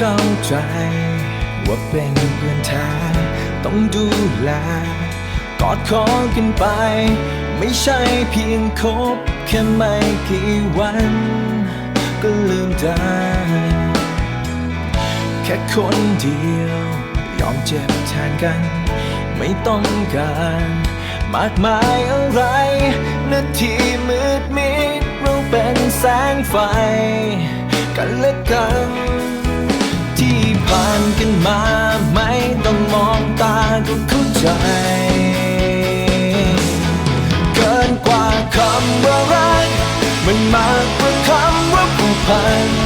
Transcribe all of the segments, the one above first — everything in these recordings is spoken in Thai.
เข้าใจ ว่าเป็นเพื่อนแท้ต้องดูแลกอดคอกันไป ไม่ใช่เพียงคบแค่ไม่กี่วัน ก็ลืมได้ แค่คนเดียว ยอมเจ็บแทนกัน ไม่ต้องการมากมายอะไรนาทีมืดมิดเราเป็นแสงไฟ กันและกัน ผ่านกันมาไม่ต้องมองตาก็เข้าใจ เกินกว่าคำว่ารัก มันมากกว่าคำว่าผูกพัน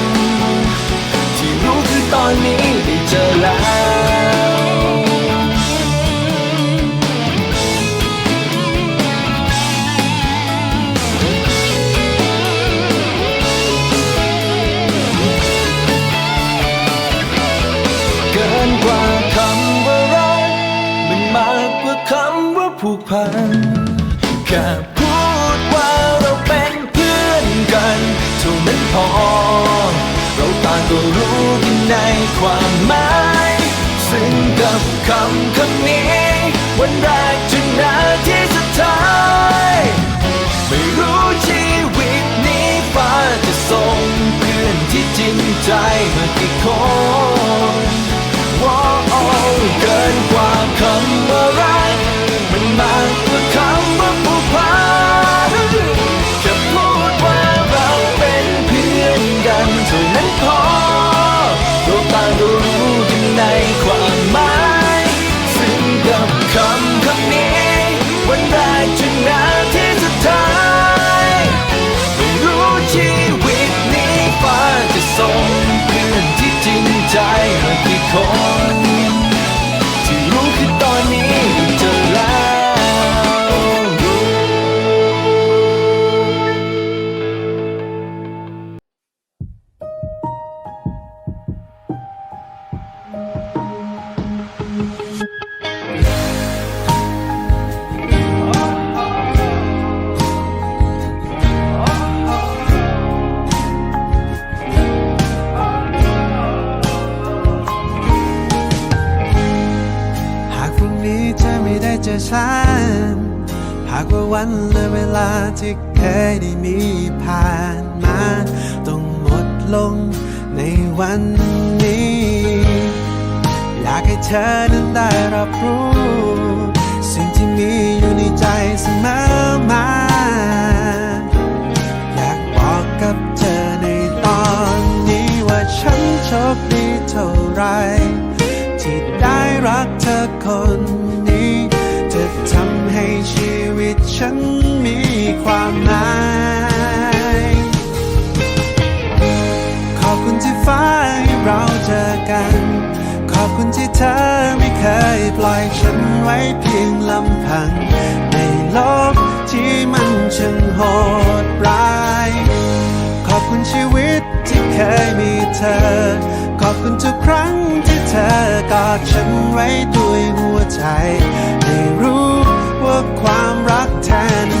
ื อนนี้ได้เจอแล้วเกินกว่าคำว่ารักมันมากกว่าคำว่าผูกพันแค่พูดว่าเราเป็นเพื่อนกันเท่านั้นพอ เราต่างก็รู้กันในความหมายซึ่งกับคำคำนี้ วันแรกจนนาทีสุดท้าย จอฉันหากว่าวันและเวลาที่เคยได้มีผ่านมา ต้องหมดลงในวันนี้ อยากให้เธอนั้นได้รับรู้ สิ่งที่มีอยู่ในใจเสมอมา อยากบอกกับเธอในตอนนี้ว่าฉันโชคดีเท่าไรที่ได้รักเธอคนนี้จะทำให้ชีวิตฉันมีความหมาย คุณที่เธอไม่เคยปล่อยฉันไว้เพียงลำพัง ในโลกที่มันช่างโหดร้าย ขอบคุณชีวิตที่เคยมีเธอ ขอบคุณทุกครั้งที่เธอกอดฉันไว้ด้วยหัวใจได้รู้ว่าความรักแท้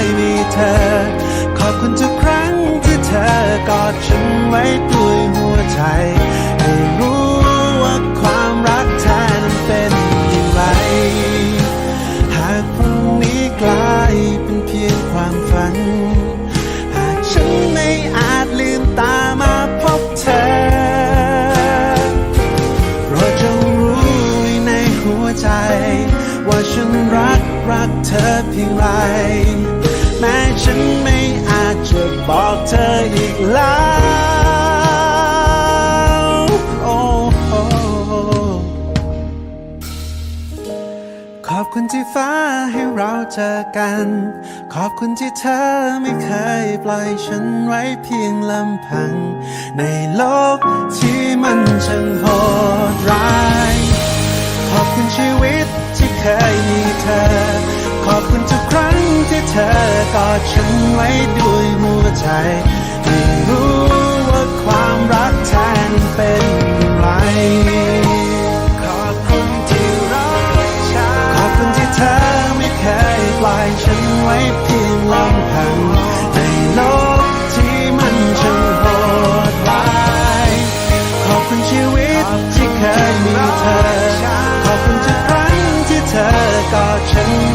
ยมีเธอ ขอบคุณทุกครั้งที่เธอกอดฉันไว้ด้วยหัวใจ ให้รู้ อบคุณที่ฟ้าให้เราเจอกัน ขอบคุณที่เธอไม่เคยปล่อยฉันไว้เพียงลำพัง ในโลกที่มันช่างโหดร้าย ขอบคุณชีวิตที่เคยมีเธอ ขอบคุณทุกครั้งที่เธอกอดฉันไว้ด้วยหัวใจให้รู้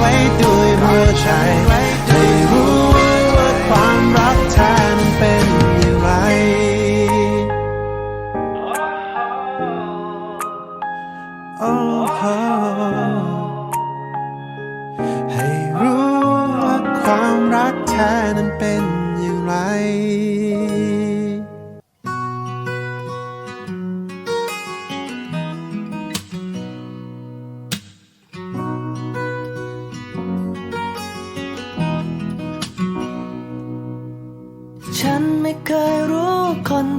ดฉั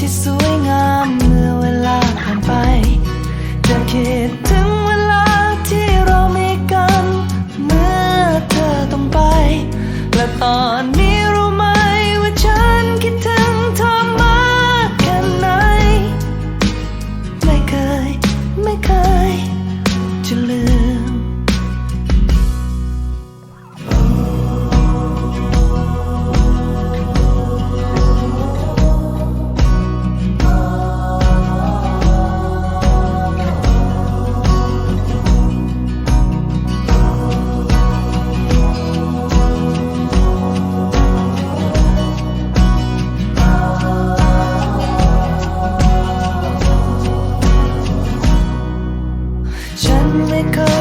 ที่สวยงามเมื่อเวลาผ่านไปจะคิดถึงเวลาที่เรามีกัน เมื่อเธอต้องไป และตอนนี้ let go.